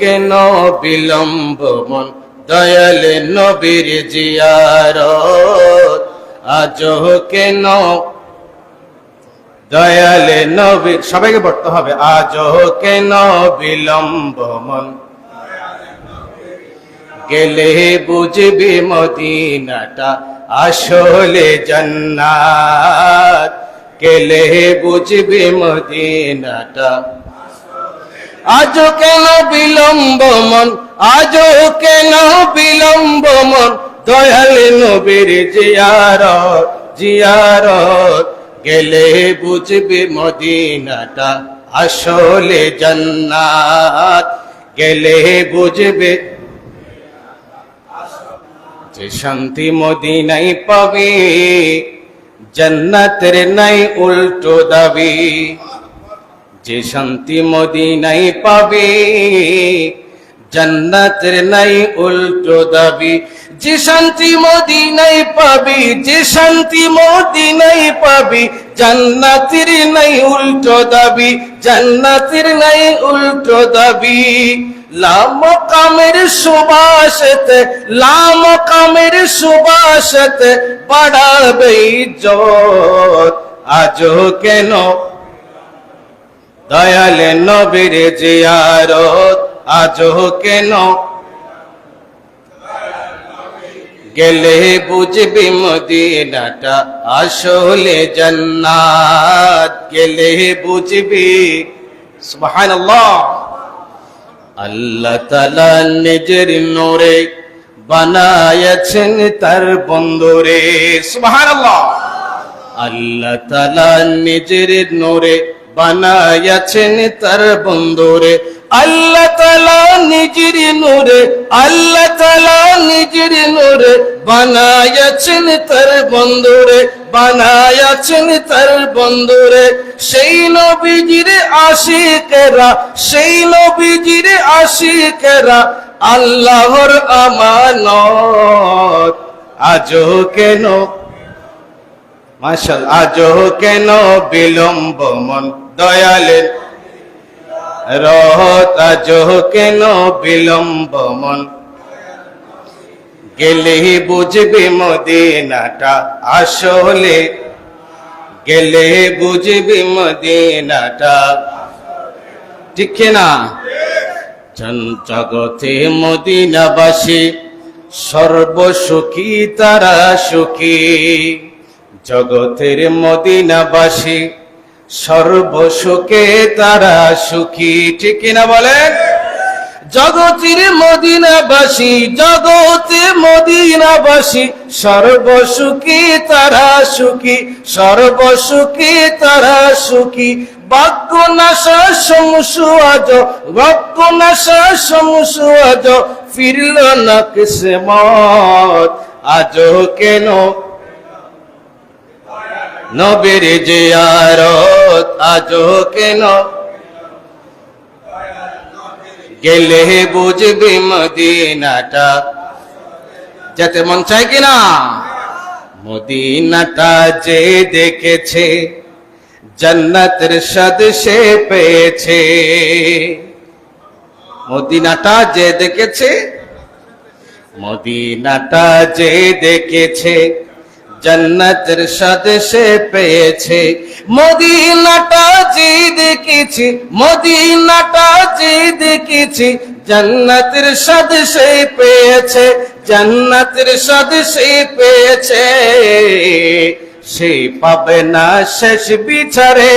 কেন বিলম্ব মন, দয়াল নবীর জিয়ারত। আজ কেন দয়ালে নবী সবাইকে পড়তে হবে। আজ কেন বিলম্ব মন, গেলে বুঝবি মদিনাটা আসলে জান্নাত। গেলে বুঝবি মদিনাটা আজ কেন বিলম্ব মন? আজ কেন বিলম্ব মন? দয়াল নবীর জিয়ারত জিয়ারত। গেলে বুঝবি মদিনাটা আসলে জান্নাত। গেলে বুঝবে যে শান্তি মদিনাই পাবি, জান্নাতের নাই উল্টো দাবি। যে শান্তি মদিনাই পাবি, জান্নাতের নাই উল্টো দাবি। যে শান্তি মদিনাই পাবি, যে শান্তি মদিনাই পাবি, জান্নাতের নাই উল্টো দাবি, জান্নাতের নাই উল্টো দাবি। লাম কামের সুবাসতে লাম কামের সুবাসতে বাড়াবে ইজ্জত। আজও কেন দয়ালে নবীর জিয়ারত আজও কেন? গেলে বুঝবি মদিনাটা আসলে জান্নাত। গেলে বুঝবি, সুবহানাল্লাহ। আল্লাহ তাআলা নিজের নূরে বানায়াছেন তার বন্দরে, সুবহানাল্লাহ। আল্লাহ তাআলা নিজের নূরে বানায়াছেন তার বন্দরে আল্লাহ তাআলা নিজের নূরে, আল্লাহ তাআলা নিজের নূরে বানায়াছেন তার বন্দরে বানায়াছেন তার বন্দরে সেই নবীজির আশিকেরা, সেই নবীজির আশিকেরা, আল্লাহর আমানত। আজও কেন? মাশাল আজও কেন বিলম্ব মন? দয়ালের রহত আজও কেন বিলম্ব মন? গেলে বুঝবি মদিনাটা আসলে। গেলে বুঝবি মদিনাটা। ঠিক না? জগতে মদিনাবাসী সর্বসুখী তারা সুখী। জগতের মদিনাবাসী সর্বসুখে তারা সুখী, ঠিক না বলেন? জগতের মদিনাবাসী জগতে মদিনাবাসী, সর্বসুখী তারা সুখী, সর্বসুখী তারা সুখী। বাক্য নাশা সমসু আজ বাক্য নাশা সমসু আজ, ফিরল না কিসে মত আজও কেন নবীর জিয়ারত আজও কেন? গেলে বুঝবি মদিনাটা। যেতে মন চাই কিনা? মদিনাটা যে দেখেছে জান্নাতের স্বাদ সে পেয়েছে। মদিনাটা যে দেখেছে, মদিনাটা যে দেখেছে জান্নাতের স্বাদ সে পেয়েছে। মদিনাটা যে দেখেছি মদিনাটা যে দেখেছি জান্নাতের স্বাদ সে পেয়েছে জান্নাতের স্বাদ সে পেয়েছে। সে পাবে না শেষ বিচারে,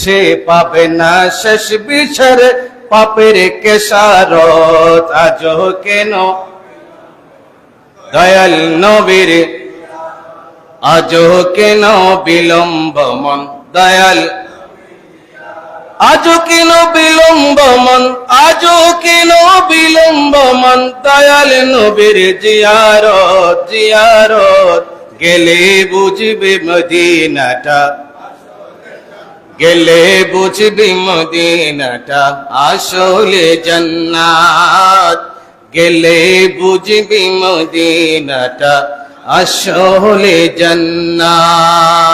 সে পাবে না শেষ বিচারে, পাপের কেসারত আজও কেন? দয়াল নবীর আজও কেন বিলম্ব মন? দয়াল। আজও কেন বিলম্ব মন? আজও কেন বিলম্ব মন? দয়াল নবীর জিয়ারত জিয়ারত। গেলে বুঝবে মদিনাটা। গেলে বুঝবি মদিনাটা। আসলে জান্নাত। গেলে বুঝবি মদিনাটা। আসলে জান্নাত